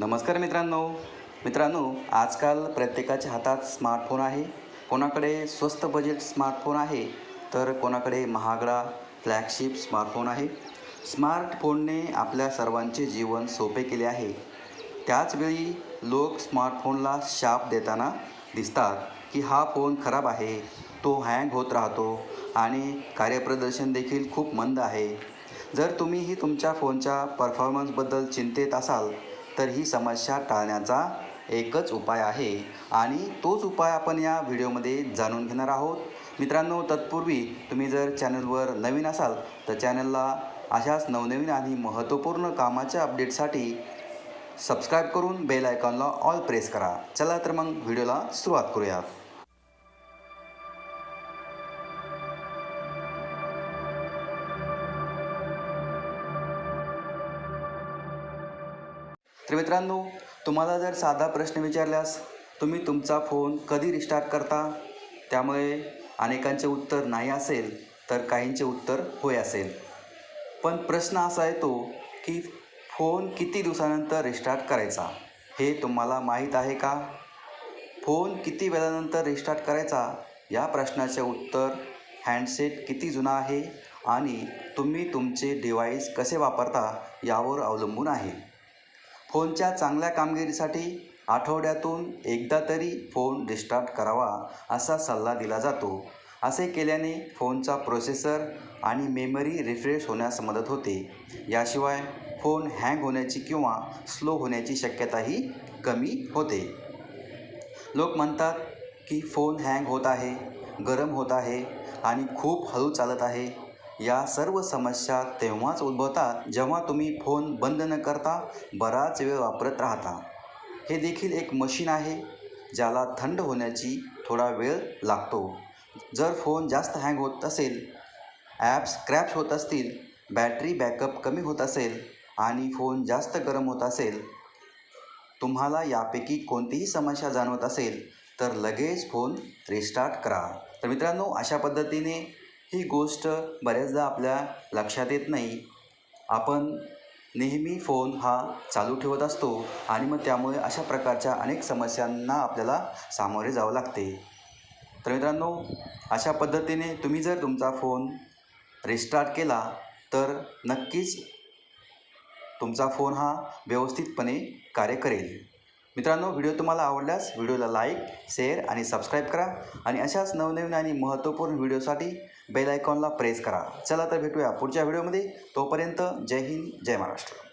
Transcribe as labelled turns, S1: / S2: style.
S1: नमस्कार मित्रांनो. मित्रांनो आजकाल प्रत्येकाच्या हातात स्मार्टफोन आहे. कोणाकडे स्वस्त बजेट स्मार्टफोन आहे तर कोणाकडे महागडा फ्लॅगशिप स्मार्टफोन आहे. स्मार्टफोनने आपल्या सर्वांचे जीवन सोपे केले आहे. त्याचवेळी लोक स्मार्टफोनला शाप देताना दिसतात की हा फोन खराब आहे तो हँग होत राहतो आणि कार्यप्रदर्शन देखील खूप मंद आहे. जर तुम्हीही तुमच्या फोनच्या परफॉर्मन्सबद्दल चिंतेत असाल तर ही समस्या टाळण्याचा एकच उपाय आहे. आणि तोच उपाय आपण या व्हिडिओमध्ये जाणून घेणार आहोत. मित्रांनो तत्पूर्वी तुम्ही जर चॅनलवर नवीन असाल तर चॅनलला अशाच नवनवीन आणि महत्त्वपूर्ण कामाच्या अपडेटसाठी सबस्क्राईब करून बेल आयकॉनला ऑल प्रेस करा. चला तर मग व्हिडिओला सुरुवात करूयात. तर मित्रांनो तुम्हाला जर साधा प्रश्न विचारल्यास तुम्ही तुमचा फोन कधी रिस्टार्ट करता? त्यामुळे अनेकांचे उत्तर नाही असेल तर काहींचे उत्तर होय असेल. पण प्रश्न असा येतो की फोन किती दिवसानंतर रिस्टार्ट करायचा हे तुम्हाला माहीत आहे का? फोन किती वेळानंतर रिस्टार्ट करायचा या प्रश्नाचे उत्तर हँडसेट किती जुना आहे आणि तुम्ही तुमचे डिव्हाइस कसे वापरता यावर अवलंबून आहे. फोनच्या चांगल्या कामगिरीसाठी आठवड्यातून एकदा तरी फोन रिस्टार्ट करावा असा सल्ला दिला जातो. असे केल्याने फोनचा प्रोसेसर आणि मेमरी रिफ्रेश होण्यास मदत होते. याशिवाय फोन हँग होण्याची किंवा स्लो होण्याची शक्यताही कमी होते. लोक म्हणतात की फोन हँग होत आहे गरम होत आहे आणि खूप हळू चालत आहे. या सर्व समस्या तेव्हाच उद्भवतात जेव्हा तुम्ही फोन बंद न करता बराच वेळ वापरत राहता. हे देखील एक मशीन आहे ज्याला थंड होण्याची थोडा वेळ लागतो. जर फोन जास्त हँग होत असेल ॲप्स क्रॅश होत असतील बॅटरी बॅकअप कमी होत असेल आणि फोन जास्त गरम होत असेल तुम्हाला यापैकी कोणतीही समस्या जाणवत असेल तर लगेच फोन रिस्टार्ट करा. तर मित्रांनो अशा पद्धतीने ही गोष्ट बऱ्याचदा आपल्या लक्षात येत नाही. आपण नेहमी फोन हा चालू ठेवत असतो आणि मग त्यामुळे अशा प्रकारच्या अनेक समस्यांना आपल्याला सामोरे जावं लागते. तर मित्रांनो अशा पद्धतीने तुम्ही जर तुमचा फोन रिस्टार्ट केला तर नक्कीच तुमचा फोन हा व्यवस्थितपणे कार्य करेल. मित्रांनो व्हिडिओ तुम्हाला आवडल्यास व्हिडिओला लाईक शेअर आणि सबस्क्राईब करा आणि अशाच नवनवीन आणि महत्त्वपूर्ण व्हिडिओसाठी बेल आयकॉनला प्रेस करा. चला तर भेटूया पुढच्या व्हिडिओमध्ये. तोपर्यंत जय हिंद जय महाराष्ट्र.